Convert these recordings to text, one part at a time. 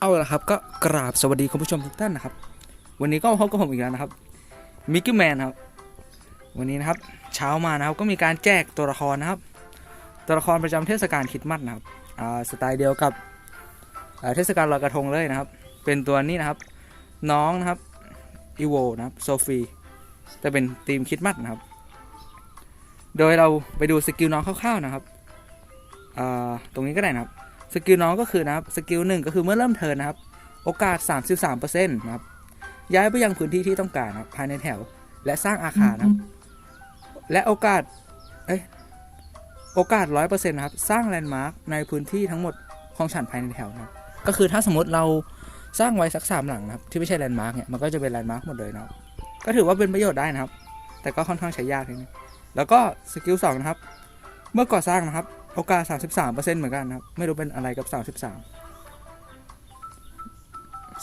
เอาละครับก็กราบสวัสดีคุณผู้ชมทุกท่านนะครับ วันนี้ก็พบกับผมอีกแล้วนะครับมิกกี้แมนครับ วันนี้นะครับ เช้ามานะครับก็มีการแจกตัวละครนะครับ ตัวละครประจำเทศกาลคริดมัดนะครับอ่าสไตล์เดียวกับอ่าเทศกาลลอยกระทงเลยนะครับ เป็นตัวนี้นะครับ น้องนะครับอีโวนะครับโซฟีแต่เป็นทีมคริดมัดนะครับ โดยเราไปดูสกิลน้องคร่าวๆนะครับอ่าตรงนี้ก็ได้นะครับสกิลน้องก็คือนะครับสกิลหนึ่งก็คือเมื่อเริ่มเทิร์นนะครับ โอกาส 33%นะครับย้ายไปยังพื้นที่ที่ต้องการนะครับภายในแถว และสร้างอาคารนะครับ และโอกาสเอ้ยโอกาส 100%นะครับ สร้างแลนด์มาร์คในพื้นที่ทั้งหมดของฉันภายในแถวนะครับ ก็คือถ้าสมมติเรา สร้างไว้สักสามหลังนะครับที่ไม่ใช่แลนด์มาร์คเนี่ยมันก็จะเป็นแลนด์มาร์คหมดเลยนะครับก็ถือว่าเป็นประโยชน์ได้นะครับ แต่ก็ค่อนข้างใช้ยากนิดนึงแล้วก็สกิลสองนะครับ เมื่อก่อสร้างนะครับโอกาส 33%เหมือนกันนะครับ ไม่รู้เป็นอะไรกับ 33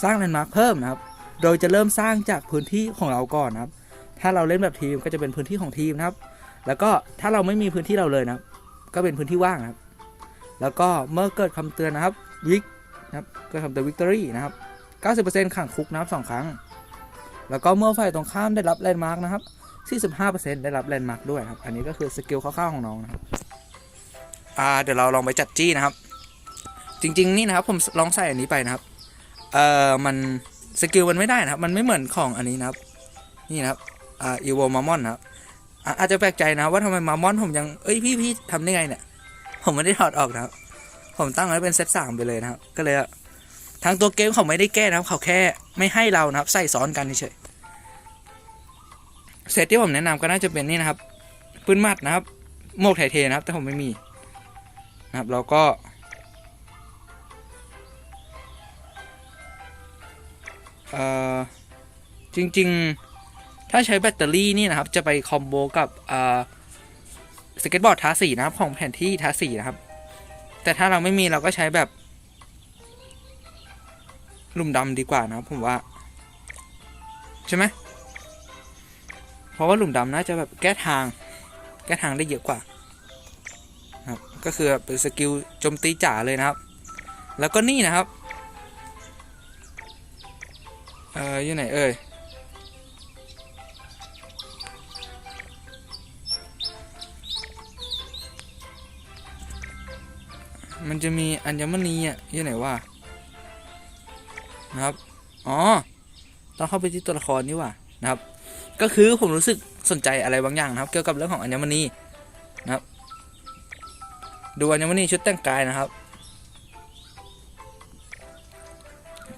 สร้างแลนด์มาร์คเพิ่มนะครับ โดยจะเริ่มสร้างจากพื้นที่ของเราก่อนนะครับ ถ้าเราเล่นแบบทีมก็จะเป็นพื้นที่ของทีมนะครับ แล้วก็ถ้าเราไม่มีพื้นที่เราเลยนะครับ ก็เป็นพื้นที่ว่างนะครับ แล้วก็เมื่อเกิดคำเตือนนะครับวิก นะครับกิดคำเตือนวิกตอรี่นะครับ 90%ขังคุกนะครับสองครั้ง แล้วก็เมื่อฝ่ายตรงข้ามได้รับแลนด์มาร์กนะครับ45%ได้รับแลนด์มาร์กด้วยครับ อันนี้ก็คือสกิลคร่าวๆของน้องนะครับอ่าเดี๋ยวเราลองไปจัดจี้นะครับ จริงๆนี่นะครับผมลองใส่อันนี้ไปนะครับเอ่อมันสกิลมันไม่ได้นะครับ มันไม่เหมือนของอันนี้นะครับ นี่นะครับอ่าอีโวมามอนนะครับอาจจะแปลกใจนะว่าทำไมมามอนผมยังเอ้ยพี่พี่ทำได้ไงเนี่ยผมไม่ได้ถอดออกนะครับ ผมตั้งไว้เป็นเซตสามไปเลยนะครับ ก็เลยทางตัวเกมเขาไม่ได้แก้นะครับ เขาแค่ไม่ให้เรานะครับ ใส่ซ้อนกันเฉยเซตที่ผมแนะนำก็น่าจะเป็นนี่นะครับปืนมัดนะครับโมกไทเทนะครับ แต่ผมไม่มีนะครับแล้วก็ เอ่อ จริง ๆ ถ้าใช้แบตเตอรี่นี่นะครับ จะไปคอมโบกับ เอ่อ สเก็ตบอร์ดทาสีนะครับ ของแผ่นที่ทาสีนะครับ แต่ถ้าเราไม่มีเราก็ใช้แบบ หลุมดำดีกว่านะผมว่า ใช่ไหมเพราะว่าหลุมดำน่าจะแบบแก้ทาง แก้ทางได้เยอะกว่าครับก็คือเป็นสกิลโจมตีจ๋าเลยนะครับ แล้วก็นี่นะครับ เอออยู่ไหนเอ่ย มันจะมีอัญมณีอะอยู่ไหนวะนะครับ อ๋อ ต้องเข้าไปที่ตัวละครนี่ว่ะนะครับ ก็คือผมรู้สึกสนใจอะไรบางอย่างนะครับ เกี่ยวกับเรื่องของอัญมณีนะครับ ดูอัญมณีชุดแต่งกายนะครับ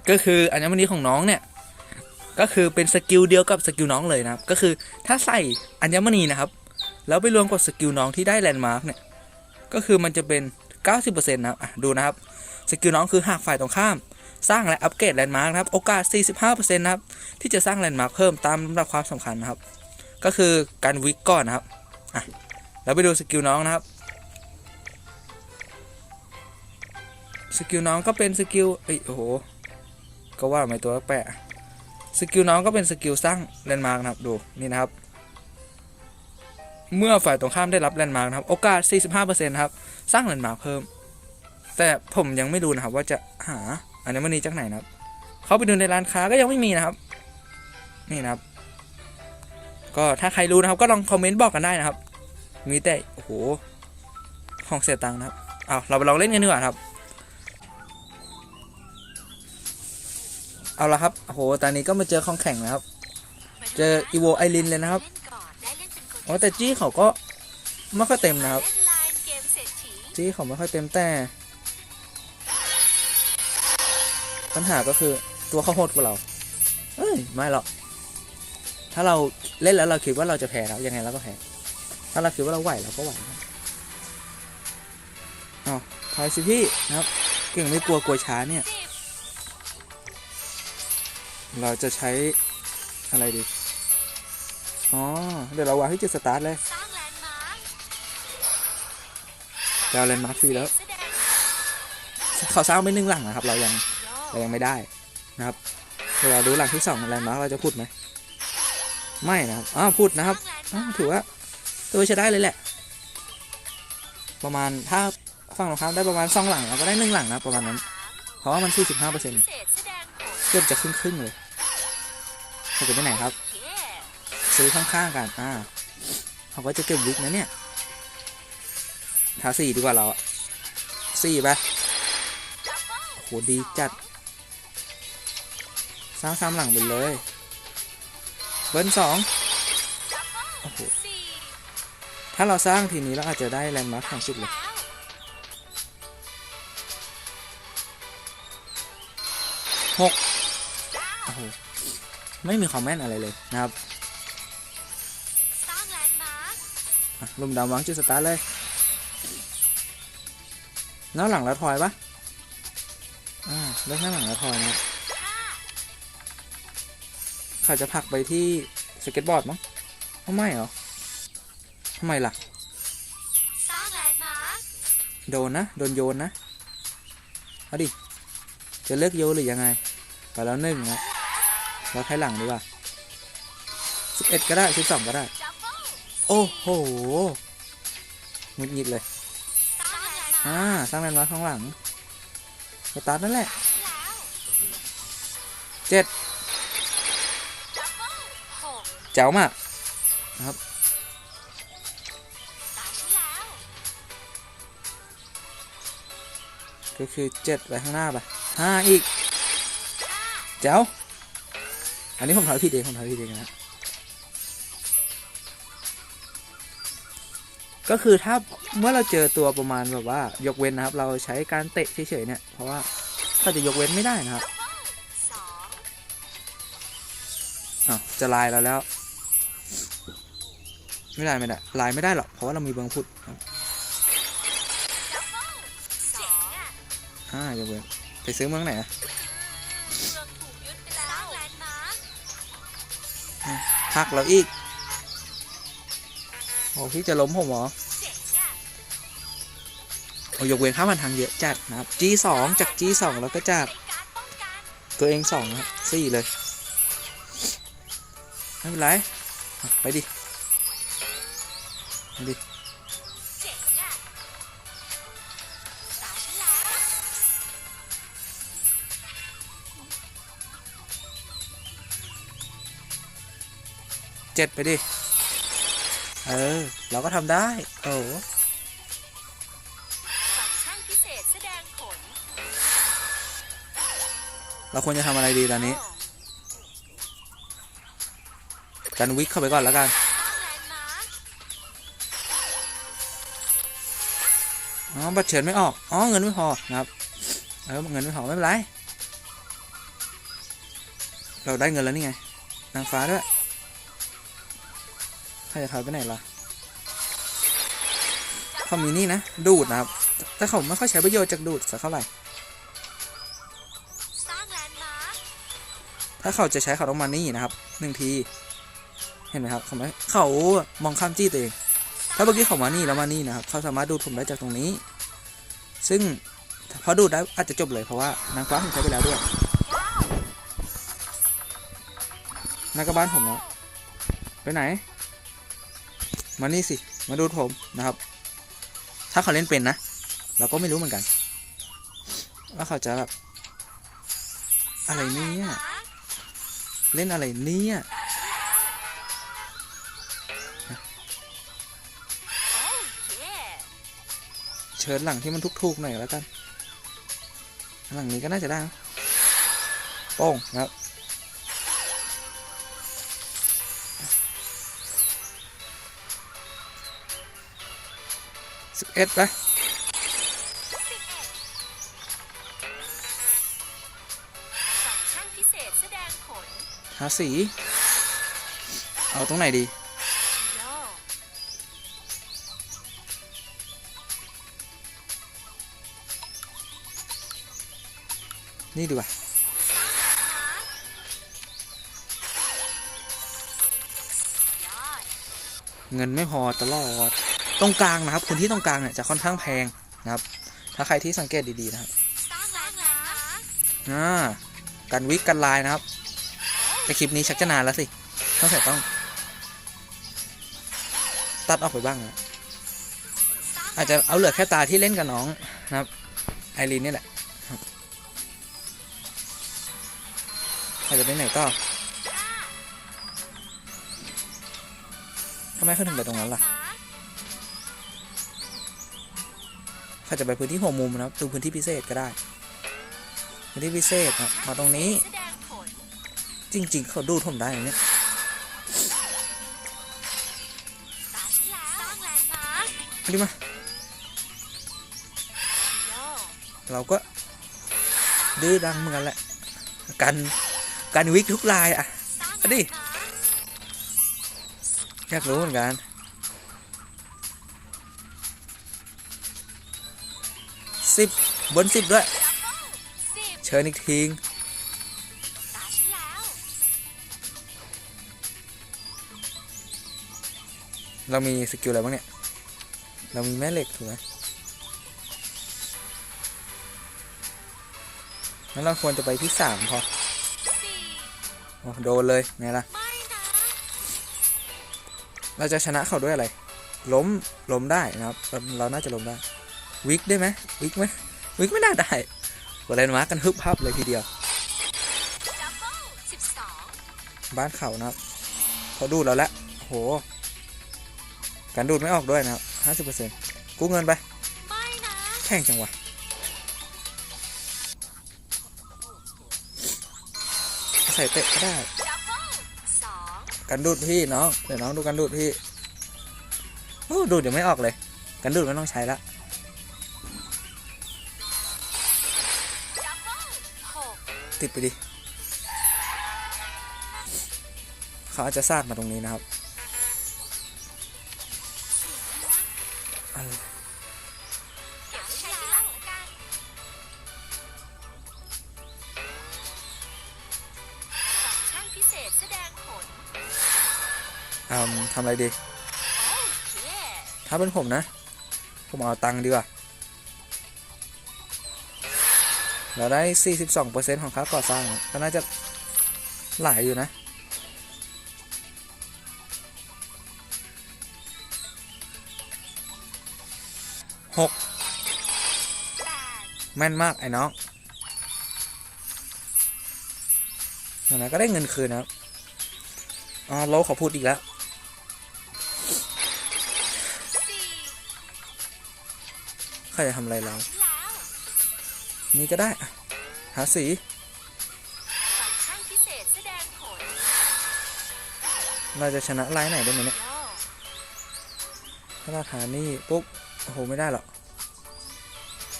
ก็คืออัญมณีของน้องเนี่ย ก็คือเป็นสกิลเดียวกับสกิลน้องเลยนะครับ ก็คือถ้าใส่อัญมณีนะครับ แล้วไปรวมกับสกิลน้องที่ได้แลนด์มาร์กเนี่ย ก็คือมันจะเป็น 90%นะครับดูนะครับสกิลน้องคือหากฝ่ายตรงข้าม สร้างและอัปเกรดแลนด์มาร์กนะครับ โอกาส 45%นะครับที่จะสร้างแลนด์มาร์กเพิ่มตามลำดับความสำคัญนะครับ ก็คือการวิกก่อนนะครับอะแล้วไปดูสกิลน้องนะครับสกิลน้องก็เป็นสกิลเอ้ยโอ้โหก็ว่าไม่ตัวแปะสกิลน้องก็เป็นสกิลสร้างแลนด์มาร์กนะครับดูนี่นะครับ เมื่อฝ่ายตรงข้ามได้รับแลนด์มาร์กนะครับ โอกาส 45%นะครับ สร้างแลนด์มาร์กเพิ่ม แต่ผมยังไม่รู้นะครับ ว่าจะหาอันนี้มันนีจากไหนนะครับ เขาไปดูในร้านค้าก็ยังไม่มีนะครับ นี่นะครับ ก็ถ้าใครรู้นะครับ ก็ลองคอมเมนต์บอกกันได้นะครับ มีแต่โอ้โหของเสียตังค์นะครับเอาเราไปลองเล่นกันดีกว่าครับ เอาละครับโอ้โหตอนนี้ก็มาเจอของแข่งนะครับ เจออีโวไอรินเลยนะครับ อ๋อแต่จี้เขาก็ไม่ค่อยเต็มนะครับ จี้เขาไม่ค่อยเต็มแต่ ปัญหาก็คือตัวเขาโหดกว่าเรา เอ้ยไม่หรอก ถ้าเราเล่นแล้วเราคิดว่าเราจะแพ้แล้วยังไงเราก็แพ้ ถ้าเราคิดว่าเราไหวเราก็ไหวนะครับอ้าวทยสิพี่นะครับ เก่งไม่กลัวกลัวช้าเนี่ย เราจะใช้อะไรดี อ๋อ เดี๋ยวเราวางที่จุดสตาร์ทเลยสร้าแลนด์มาร์คจะเอาแลนด์มาร์คฟรีแล้ว เขาสร้างไปหนึ่งหลังนะครับ เรายังเรายังไม่ได้นะครับเวลาดูหลังที่สองอะไรมาร์กเราจะพูดไหมไม่นะครับอ้าวพูดนะครับอ้าวถือว่าตัวใช้ได้เลยแหละ ประมาณถ้าฝั่งตรงข้ามได้ประมาณสองหลังเราก็ได้หนึ่งหลังนะประมาณนั้น เพราะว่ามัน45เปอร์เซ็นต์เกือบจะครึ่งครึ่งๆเลยเขาจะไปไหนครับ ซื้อข้างๆกัน อ่าเขาก็จะเก็บวิกนะเนี่ยทาสี่ดีกว่าเราสี่ไปโหดีจัด สร้างซ้ำหลังไปเลย เบิ้ลสองโอ้โห ถ้าเราสร้างทีนี้เราอาจจะได้แลนด์มาร์คทางสุดเลยหกโอ้โห ไม่มีคอมเมนต์อะไรเลยนะครับ ลุมดาววางจุดสตาร์เลยน้าหลังแล้วทอยปะอ่าเลือกหน้าหลังแล้วทอยนะห้าเขาจะผักไปที่สเก็ตบอร์ดมั้งอ้าวไม่เหรอทำไมล่ะ โดนนะ โดนโยนนะ เอาดิ จะเลือกโยนหรือยังไง ไปแล้วหนึ่งนะเราให้หลังดีกว่าสิบเอ็ดก็ได้สิบสองก็ได้ โอ้โหงุดหงิดเลย อ่า สร้างแลนด์มาร์คข้างหลังสตาร์ทนั่นแหละเจ็ดเจ๋วมากตามที่แล้วก็คือเจ็ดไปข้างหน้าไปห้าอีกแจ๋วอันนี้ผมทำผิดเองผมทำผิดเองนะ ก็คือถ้าเมื่อเราเจอตัวประมาณแบบว่ายกเว้นนะครับ เราใช้การเตะเฉยๆเนี่ย เพราะว่าเขาจะยกเว้นไม่ได้นะครับสองอ้าวจะลายเราแล้ว ไม่ได้ไม่ได้ลายไม่ได้หรอกเพราะว่าเรามีเบิงพุดครับดับเบิลสองอะอ่ายกเว้นไปซื้อเมืองไหนอะเมืองถูกยึดไปแล้วสร้างแลนด์มาร์คหักเราอีก โอ้พี่จะล้มผมเหรอโอ้ยกเว้นข้ามันทางเยอะจัดนะครับ G2 จาก G2 แล้วก็จากเป็นการป้องกันตัวเองสองนะครับสี่เลย ไม่เป็นไร ไปดิ ไปดิเจ็ดไปดิ เออ เราก็ทำได้ โอ้ฟังก์ชันพิเศษแสดงผลเราควรจะทำอะไรดีตอนนี้ กันวิกเข้าไปก่อนแล้วกันสร้างแลนด์มาร์คอ๋อ บัตรเฉินไม่ออก อ๋อ เงินไม่พอนะครับ เออ เงินไม่พอไม่เป็นไร เราได้เงินแล้วนี่ไง นางฟ้าด้วย ถ้าจะถอยไปไหนล่ะเขามีนี่นะ ดูดนะครับ แต่เขาไม่ค่อยใช้ประโยชน์จากดูดสักเท่าไหร่ ถ้าเขาจะใช้เขาต้องมานี่นะครับหนึ่งที เห็นไหมครับเขาไม่เขามองข้ามจี้ตัวเอง ถ้าเมื่อกี้เขามานี่แล้วมานี่นะครับ เขาสามารถดูดผมได้จากตรงนี้ ซึ่งพอดูดได้อาจจะจบเลยเพราะว่านางฟ้าผมใช้ไปแล้วด้วยนากบ้านผมแล้วไปไหน มานี่สิ มาดูผมนะครับ ถ้าเขาเล่นเป็นนะ เราก็ไม่รู้เหมือนกัน ว่าเขาจะแบบอะไรเนี่ยเล่นอะไรเนี่ยเชิญหลังที่มันทุกๆหน่อยแล้วกัน หลังนี้ก็น่าจะได้โป้งนะครับ สิบเอ็ดไปฟังก์ชันพิเศษแสดงผลหาสี เอาตรงไหนดีโยนี่ดีกว่ายอดเงินไม่พอตลอด ตรงกลางนะครับพื้นที่ตรงกลางเนี่ยจะค่อนข้างแพงนะครับ ถ้าใครที่สังเกตดีๆนะครับอ่ากันวิกกันลายนะครับ แต่คลิปนี้ชักจะนานแล้วสิต้องใส่ต้อง ตัดออกไปบ้างนะอาจจะเอาเหลือแค่ตาที่เล่นกับน้องนะครับไอรีนนี่แหละอาจจะไปไหนต่อทำไมเขาถึงไปตรงนั้นล่ะ เขาจะไปพื้นที่หัวมุมนะครับดูพื้นที่พิเศษก็ได้ พื้นที่พิเศษครับมาตรงนี้ จริง ๆ เขาดูผมได้เนี่ยตาฉันแล้วสร้างแลนด์มาร์คมาดิมาเราก็ดื้อดังเหมือนกันแหละกันกันวิกทุกลายอะอดิแลนด์มาร์คอยากรู้เหมือนกัน สิบบนสิบด้วย เชิญอีกทีงตาฉันแล้วเรามีสกิลอะไรบ้างเนี่ย เรามีแม่เหล็กถูกไหมงั้นเราควรจะไปที่สามพอโอ้โดนเลยไงล่ะ เราจะชนะเขาด้วยอะไร ล้ม ล้มได้นะครับ เราเราน่าจะล้มได้ วิกได้ไหมวิกไหมวิกไม่น่าได้กดเลนมาร์กกันฮึบฮับเลยทีเดียว บ้านเขานะครับเขาดูดเราแล้วโหการดูดไม่ออกด้วยนะครับห้าสิบเปอร์เซ็นต์กู้เงินไปไนะแข่งจังวะใส่เตะก็ได้ กันดูดพี่น้องเดี๋ยวน้องดูกันดูดพี่โอ้ดูดยังไม่ออกเลย กันดูดไม่ต้องใช้ละ ติดไปดิเขาอาจจะซากมาตรงนี้นะครับอะไรเก็บไว้ใช้ทีหลังละกันฟังก์ชันพิเศษแสดงผลอืมทำอะไรดีโอ้เย่ถ้าเป็นผมนะ ผมเอาตังค์ดีกว่า เราได้ 42%ของค่าก่อสร้างก็น่าจะหลายอยู่นะ หก แม่นมาก ไอ้น้องอย่างนั้นก็ได้เงินคืนนะครับอ๋อโลขอพูดอีกแล้วใครจะทำอะไรเราแล้ว นี่ก็ได้ หาสีเราจะชนะไลน์ไหนได้ไหมเนี่ยถ้าเราทานนี่ปุ๊บโอ้โหไม่ได้หรอก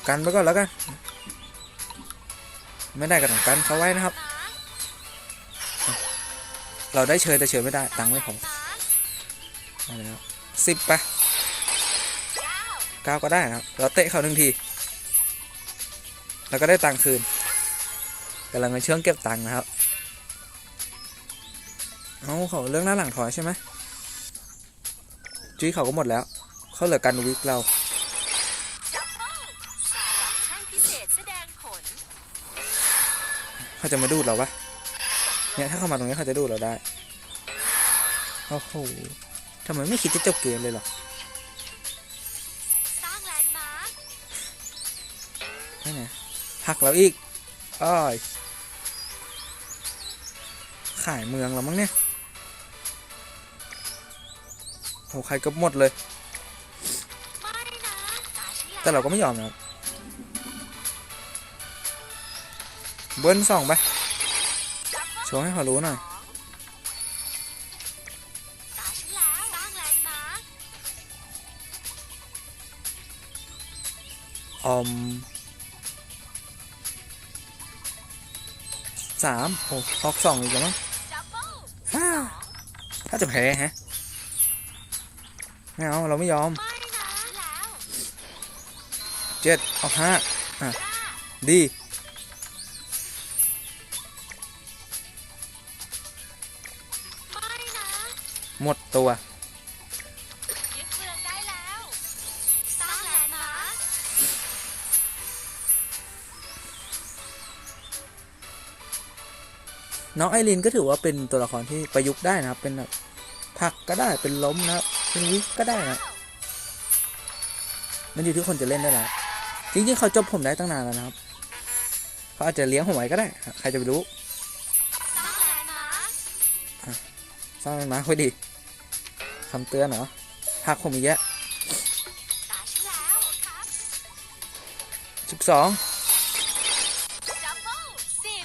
กันไปก่อนแล้วกัน ไม่ได้ก็ต้องกันเขาไว้นะครับ เราได้เชิญแต่เชิญไม่ได้ตังค์ไม่พอมาแล้วสิบไปเก้าเก้าก็ได้นะครับ เราเตะเขาหนึ่งที แล้วก็ได้ตังค์คืนกำลังในช่วงเก็บตังค์นะครับเอาเขาเรื่องหน้าหลังถอยใช่ไหมจุ้ยเขาก็หมดแล้ว เขาเหลือกันวิกเราดับเบิลสามฟังก์ชันพิเศษแสดงผลเขาจะมาดูดเราปะเนี่ยถ้าเขามาตรงนี้เขาจะดูดเราได้โอ้โหทำไมไม่คิดจะจบเกมเลยเหรอสร้างแลนด์มาร์คนี่ไง หักเราอีกอ้อยขายเมืองเรามั้งเนี่ยโหใครก็หมดเลย แต่เราก็ไม่ยอมนะเบิ้ลสองไปโชว์ให้เขารู้หน่อยออม สามโอ้ฮอกสองอีกแล้วมั้งดับเบิลฮ่าถ้าจะแพ้ฮะไม่เอาเราไม่ยอมเจ็ดเอาห้าอะดีหมดตัว น้องไอรินก็ถือว่าเป็นตัวละครที่ประยุกต์ได้นะครับ เป็นแบบผักก็ได้เป็นล้มนะครับเป็นวิกก็ได้นะมันอยู่ที่คนจะเล่นได้ละจริงๆเขาจบผมได้ตั้งนานแล้วนะครับเขาอาจจะเลี้ยงผมไว้ก็ได้ ใครจะไปรู้สร้างแลนด์มาร์คสร้างมันมาค่อยดีคำเตือนเหรอผักผมอีกแยะสิบสอง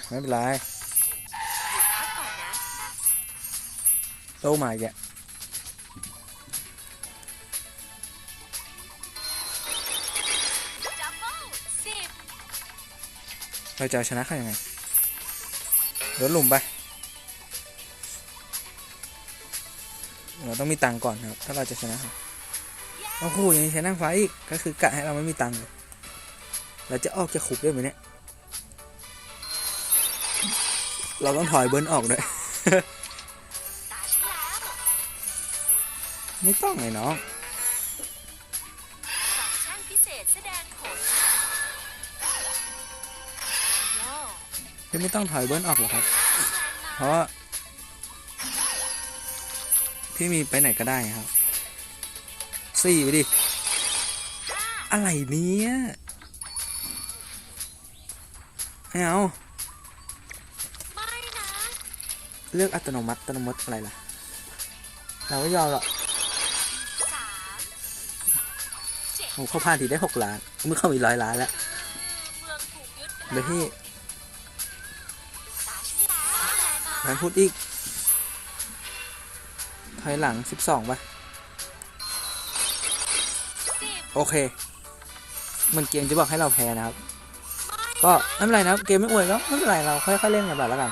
ไม่เป็นไร โตมาอีกเราจะชนะเขายังไงเดี๋ยวหลุมไป เราต้องมีตังก่อนครับ ถ้าเราจะชนะเขาโอ้โหยังใช้นั่งฟ้าอีก ก็คือกะให้เราไม่มีตังเลยเราจะออกจากคุกได้ไหมเนี่ย เราต้องถอยเบิร์นออกด้วย ไม่ต้องเลยน้องสองช่างพิเศษแสดงผลโย่พี่ไม่ต้องถอยเบิร์นออกหรอกครับสร้างแลนด์มาร์คเพราะว่าพี่มีไปไหนก็ได้ครับสี่ไปดิอะไรเนี้ยไม่เอาไม่นะ เลือกอัตโนมัติอัตโนมัติอะไรล่ะ เราไม่ยอมหรอก ผมเข้าผ่านทีได้หกล้านมือเข้าอีกร้อยล้านแล้วเดี๋ยวพี่แบงแลนพูดอีก ถอยหลังสิบสองไปโอเค มันเกมจะบอกให้เราแพ้นะครับ ก็ไม่เป็นไรนะครับ เกมไม่อวยก็ไม่เป็นไรเราค่อยๆเล่นกันแบบแล้วกัน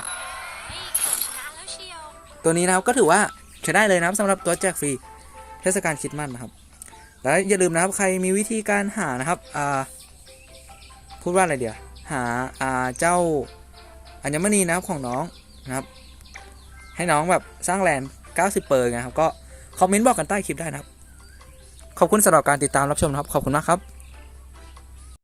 ตัวนี้นะครับก็ถือว่าใช้ได้เลยนะครับสำหรับตัวแจกฟรีเทศกาลคริดมันนะครับ แล้วอย่าลืมนะครับใครมีวิธีการหานะครับอ่าพูดว่าอะไรเดียวหาอ่าเจ้าอัญมณีนะครับของน้องนะครับ ให้น้องแบบสร้างแลนด์90 เปอร์นะครับก็คอมเมนต์บอกกันใต้คลิปได้นะครับ ขอบคุณสำหรับการติดตามรับชมนะครับ ขอบคุณมากครับ